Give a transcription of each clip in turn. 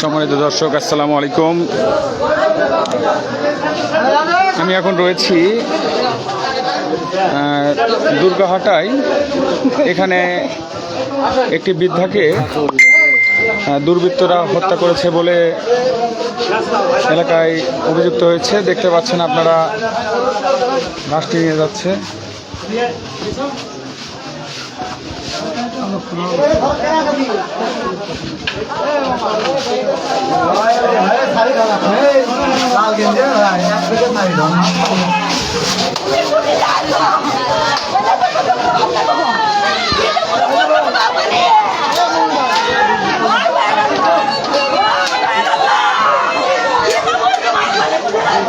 সম্মানিত দর্শক আসসালামু আলাইকুম। আমি এখন রয়েছি দুর্গাহাটায়। এখানে একটি বৃদ্ধাকে দুর্বৃত্তরা হত্যা করেছে বলে এলাকায় অভিযুক্ত হয়েছে দেখতে পাচ্ছেন আপনারা লাশটি নিয়ে যাচ্ছে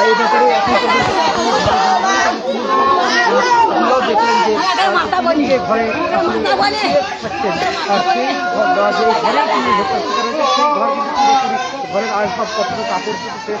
এই ব্যাপারে এখন জানা দেখলেন যে আহ, ঘরে থাকতেন আর সেই ঘর- যে ঘরে তিনি হত্যা শিকার সেই ঘর কিন্তু ঘরের আসবাবপত্র কাপড় থেকে শেষ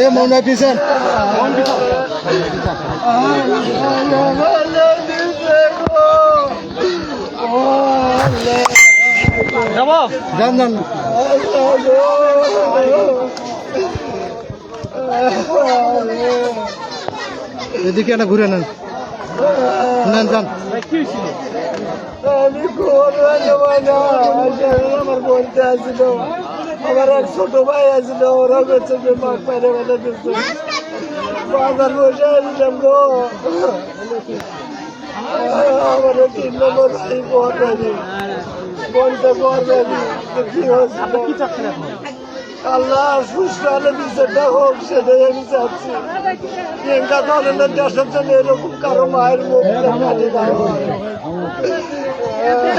এ মনে পিছন। যান যান। এদিকে না ঘুরে নেন। নেন, যান। আমার বলতে আসছিল আমার এক ছোট ভাই আসছিল ওরা করছে যে মাছ পাইলে বেলা দিচ্ছে। বাজার বসে আসলাম গো। আমার তিন নম্বর ভাই বলতে পারবেনি কি হয়েছিল Allah suçlarımızı defol sedeyemiz etsin. Yenga dalında yaşamsan öyle kumkarım ayrı mı? Evet.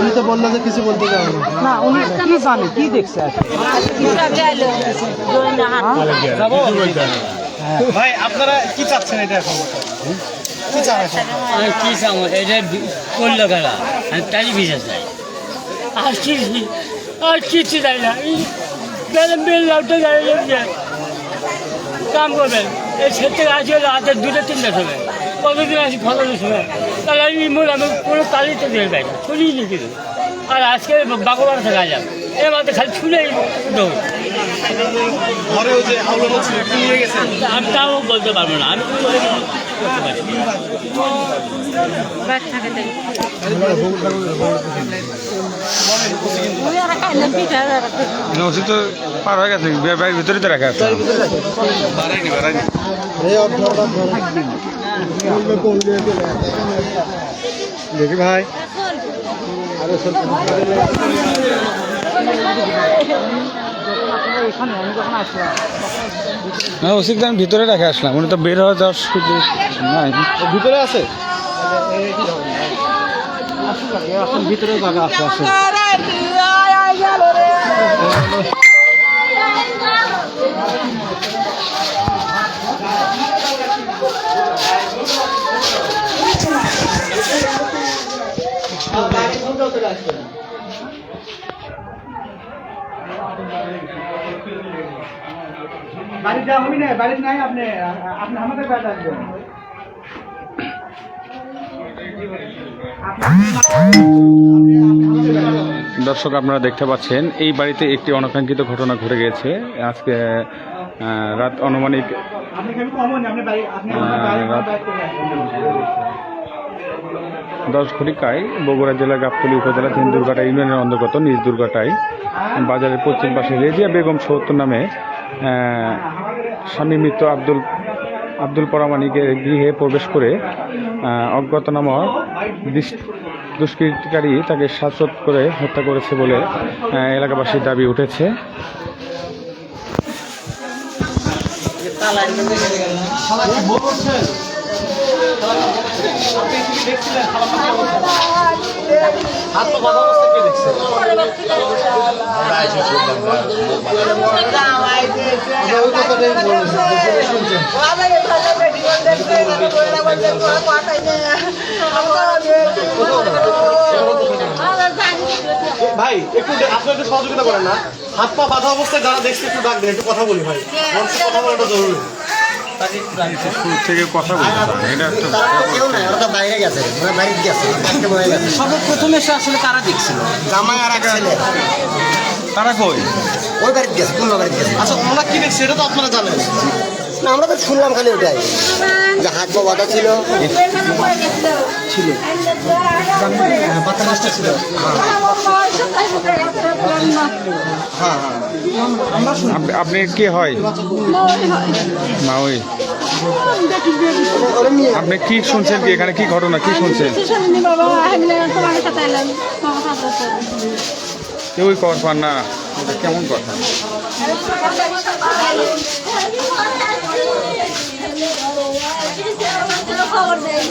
উনি তো বলল যে কিছু বলতে পারব না। না উনি কি জানে? কি দেখছে ভাই আপনারা কি চাচ্ছেন এটা এখন? কি কি এটা করল খেলা আমি তাই চাই। আর কি আর কিচ্ছু দেয় না। এই বেলে বেল কাম করবেন। এই সে থেকে আসি হলো দুটো তিনটে সময় কতদিন আসি ফলনের সময় তাহলে আমি মনে আমি কোনো তালিতে দিয়ে পাই না শুনিই কিন্তু আর আজকে বাগোবার থেকে আলাম এর মধ্যে খালি দৌড়। ছিল আমি তাও বলতে পারব না আমি পারি তো পার হয়ে গেছে ভিতরে তো রাখা আছে। বাড়াইনি বাড়াইনি দেখি ভাই। এখানে আমি যখন আসলাম না ওষুধ আমি ভিতরে রেখে আসলাম উনি তো বের হয়ে যাওয়ার সুযোগ নাই। ভিতরে আছে? ভিতরে জায়গা আছে বাড়িতে হবি না। বাড়িতে নাই আপনি আপনি আমাদের বাড়িতে আসবেন। দর্শক আপনারা দেখতে পাচ্ছেন এই বাড়িতে একটি অনাকাঙ্ক্ষিত ঘটনা ঘটে গেছে। আজকে রাত রাত- বাড়িতে দশ ঘটিকায় বগুড়া জেলার গাবতলী উপজেলা তিন দুর্গাটা ইউনিয়নের অন্তর্গত নিজ দুর্গাটায় বাজারের পশ্চিম পাশে রেজিয়া বেগম সত্তর নামে স্বামী মৃত আব্দুল আব্দুল পরামানিকের গৃহে প্রবেশ করে অজ্ঞাতনামা দুষ্কৃতিকারী তাকে শ্বাসরোধ করে হত্যা করেছে বলে এলাকাবাসীর দাবি উঠেছে। হাত পা বাঁধা অবস্থা কে দেখছে? ভাই একটু দে- আপনি একটু সহযোগিতা করেন না। হাত পা বাঁধা অবস্থায় যারা দেখছে একটু ডাক দেন একটু কথা বলি ভাই। সাথে কথা বলাটা জরুরি। শুরু থেকে কথা বলতে এটা একটা কেউ নাই ওরা বাইরে গেছে ওরা বাড়িতে গেছে। সর্বপ্রথম এসে আসলে তারা দেখছিল? জামাই আর এক ছেলে। তারা কই? ওই বাড়িতে গেছে কোন বাড়িতে গেছে। আচ্ছা ওনারা কি দেখছে এটা তো আপনারা জানেন। না আমরা তো শুনলাম খালি ওটাই। যে হাত পা বাঁধা ছিল। হ্যাঁ হ্যাঁ আপনি- আপনি কে হয়? আপনি কি শুনছেন কি এখানে? কি ঘটনা? কি শুনছেন? কেউই কর পান না। এটা কেমন কথা? খবর দেয়।